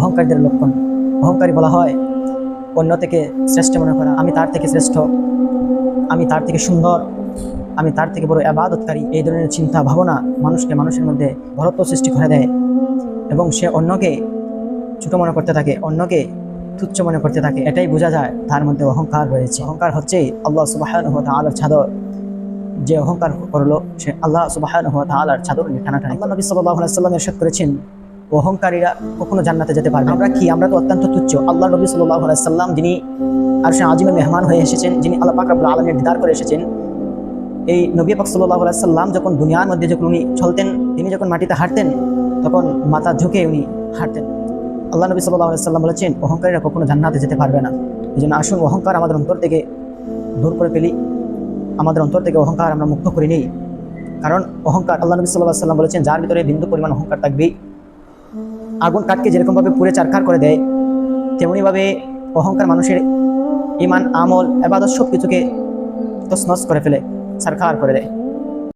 অহংকারীদের লক্ষণ। অহংকারী বলা হয়, অন্য থেকে শ্রেষ্ঠ মনে করা। আমি তার থেকে শ্রেষ্ঠ, আমি তার থেকে সুন্দর, আমি তার থেকে বড় আবাদতকারী। এই ধরনের চিন্তা, ভাবনা মানুষকে মানুষের মধ্যে ভরত্ব সৃষ্টি করে দেয় এবং সে অন্যকে ছোটো মনে করতে থাকে, অন্যকে তুচ্ছ মনে করতে থাকে। এটাই বোঝা যায় তার মধ্যে অহংকার রয়েছে। অহংকার হচ্ছে আল্লাহ সুবাহ আলোর ছাদর যে অহংকার করল, সে আল্লাহ সুবাহ আলার চাদর নিয়ে টানাটানি। আল্লাহ নবী সাল্লাহ সাল্লাম এরশাদ করেছেন অহংকারীরা কখনো জান্নাতে যেতে পারবে। আমরা কি? আমরা তো অত্যন্ত তুচ্ছ। আল্লাহ নবী সাল্লাম যিনি আর সে আজিমে মেহমান হয়ে এসেছেন, যিনি আল্লাহ পাক রাবুল আলমের দিদার করে এসেছেন, এই নবী পাক সাল্লাহ সাল্লাম যখন দুনিয়ার মধ্যে যখন উনি চলতেন, তিনি যখন মাটিতে হাঁটতেন, তখন মাথা ঝুঁকে উনি হাঁটতেন। আল্লাহ নবী সাল্লাহ সাল্লাম বলেছেন, অহংকারীরা কখনো জান্নাতে যেতে পারবে না। এই জন্য আসুন, অহংকার আমাদের অন্তর থেকে দূর করে ফেলি। আমাদের অন্তর থেকে অহংকার আমরা মুক্ত করে নিই। কারণ অহংকার, আল্লাহ নবী সাল্লাহ সাল্লাম বলেছেন, যার ভিতরে বিন্দু পরিমাণ অহংকার থাকবেই। আগুন কাঠকে যেরকমভাবে পুরে চারখার করে দেয় তেমনিভাবে অহংকার মানুষের ইমান আমল, এবাদত সব কিছুকে তসনস করে ফেলে সারখার করে দেয়।